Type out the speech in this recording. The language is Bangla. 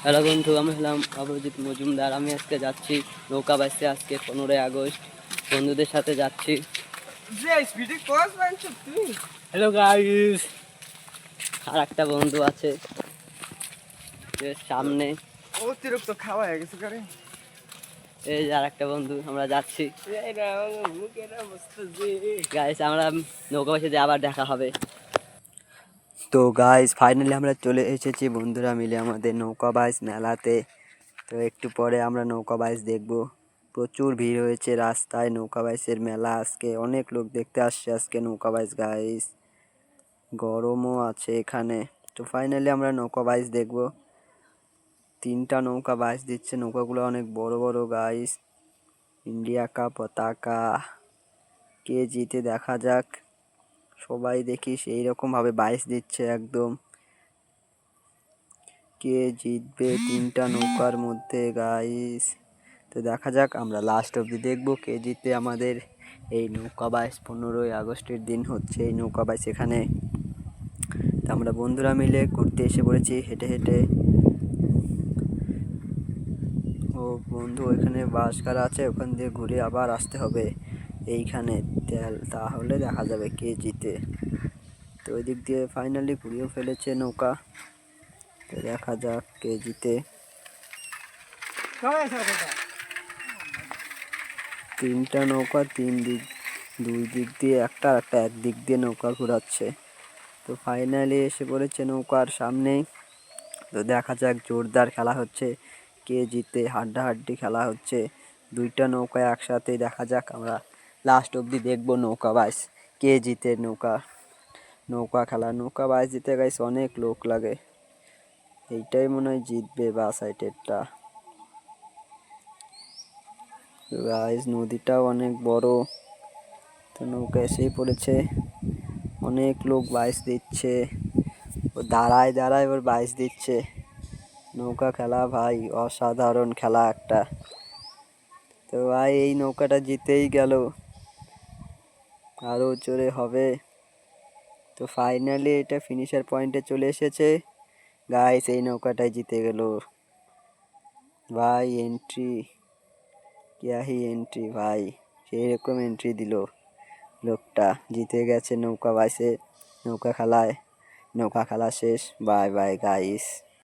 হ্যালো বন্ধু আমি হলাম অভিজিৎ মজুমদার। আমি আজকে যাচ্ছি নৌকা বাইসে আজকে পনেরোই আগস্ট। বন্ধুদের সাথে যাচ্ছি। যে স্পিডে কস বানছো তুই হ্যালো গাইস আর একটা বন্ধু আছে সামনে। অতিরিক্ত খাওয়া হয়ে গেছে করে। এই যে আর একটা বন্ধু আমরা যাচ্ছি। গাইস আমরা নৌকা বাইসে দিয়ে আবার দেখা হবে। তো গাইস ফাইনালি আমরা চলে এসেছি বন্ধুরা মিলে আমাদের নৌকা বাইস মেলাতে। তো একটু পরে আমরা নৌকা বাইস দেখব। প্রচুর ভিড় হয়েছে রাস্তায় নৌকা বাইসের মেলা আজকে। অনেক লোক দেখতে আসছে আজকে নৌকা বাইস গাইস গরমও আছে এখানে। তো ফাইনালি আমরা নৌকা বাইস দেখব। তিনটা নৌকা বাইস দিচ্ছে। নৌকাগুলো অনেক বড় বড় গাইস ইন্ডিয়া কা, পতাকা। কে জিতে দেখা যাক। সবাই দেখি সেই রকম ভাবে বাইস দিচ্ছে একদম। কে জিতবে তিনটা নৌকার মধ্যে গাইস তো দেখা যাক, আমরা লাস্ট অবধি দেখব কে জিতে আমাদের। এই নৌকা বাইস পনেরোই আগস্টের দিন হচ্ছে, এই নৌকা বাইস এখানে। তো আমরা বন্ধুরা মিলে ঘুরতে এসে পড়েছি হেঁটে হেঁটে। ও বন্ধু ওইখানে বাস কারা আছে, ওখান দিয়ে ঘুরে আবার আসতে হবে। এইখানে তেল তাহলে দেখা যাবে কে জিতে। তো ওই দিক দিয়ে ফাইনালি ঘুরিয়েও ফেলেছে নৌকা। তো দেখা যাক কে জিতে। তিনটা নৌকা তিন দিক দুই দিক দিয়ে একটা একটা এক দিক দিয়ে নৌকা ঘোরাচ্ছে। তো ফাইনালি এসে পড়েছে নৌকার সামনেই। তো দেখা যাক জোরদার খেলা হচ্ছে কে জিতে হাড্ডাহাড্ডি খেলা হচ্ছে। দুইটা নৌকা একসাথে দেখা যাক আমরা লাস্ট অবধি দেখব নৌকা বাইস কে জিতে নৌকা? নৌকা খেলা, নৌকা বাইস জিতে গাইস অনেক লোক লাগে। এইটাই মনে হয় জিতবে বা সাইডেরটা গাইস নদীটাও অনেক বড়। তো নৌকা এসেই পড়েছে। অনেক লোক বাইস দিচ্ছে। ও দাঁড়ায় দাঁড়ায়, ওর বাইস দিচ্ছে। নৌকা খেলা ভাই, অসাধারণ খেলা একটা। তো ভাই, এই নৌকাটা জিতেই গেল। আরও জোরে হবে। তো ফাইনালি এটা ফিনিশার পয়েন্টে চলে এসেছে। গাইস এই নৌকাটাই জিতে গেল। ভাই এন্ট্রি কিয়া হি এন্ট্রি ভাই। সেই রকম এন্ট্রি দিল লোকটা। জিতে গেছে নৌকা বাইসে নৌকা খেলায়। নৌকা খেলা শেষ। Bye bye guys